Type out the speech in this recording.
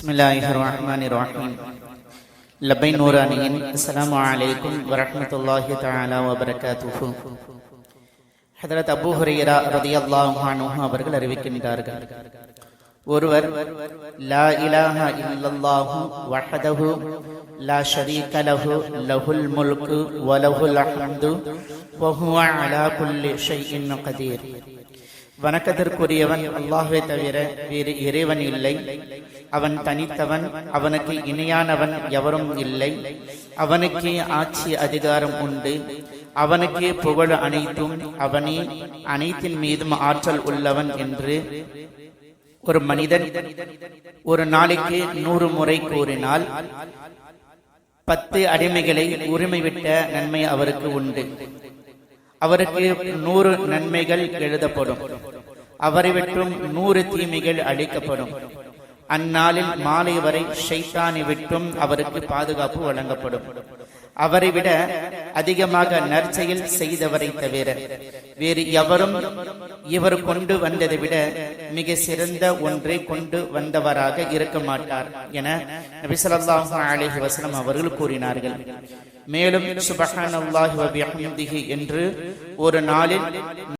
بسم الله الرحمن الرحيم لبين نورانين السلام عليكم ورحمة الله تعالى وبركاته حضرت أبو هريرة رضي الله عنه أبرغل أريبك نتارك ஒருவர் லா இலாஹா الله வஹதஹு லா ஷரீக லஹு லஹுல் முல்கு வலஹுல் ஹம்து வஹுவ அலா குல்லி ஷைஇன் கதீர் வணக்கத்திற்குரியவன் அல்லாஹ்வை தவிர வேறு இறைவன் இல்லை. அவன் தனித்தவன் அவனுக்கு இணையானவன் எவரும் இல்லை. அவனுக்கே ஆட்சி அதிகாரம் உண்டு. அவனுக்கே புகழ் அனைத்தும் அவனே அனைத்தின் மீதும் ஆற்றல் உள்ளவன் என்று ஒரு மனிதன் ஒரு நாளைக்கு நூறு முறை கூறினால் பத்து அடிமைகளை உரிமை விட்ட நன்மை அவருக்கு உண்டு. அவருக்கு நூறு நன்மைகள் எழுதப்படும். அவரை விட்டும் நூறு தீமைகள் அளிக்கப்படும் அந்நாளில் மாலை வரை ஷைத்தானை விட்டும் அவருக்கு பாதுகாப்பு வழங்கப்படும். அவரை விட அதிகமாக நற்செயல் செய்தவரை தவிர வேறு எவரும் இவர் கொண்டு வந்ததை விட மிக சிறந்த ஒன்றை கொண்டு வந்தவராக இருக்க மாட்டார் என நபிசல்லாஹு அலைஹி வஸல்லம் அவர்கள் கூறினார்கள். மேலும் சுபஹானல்லாஹி என்று ஒரு நாளில்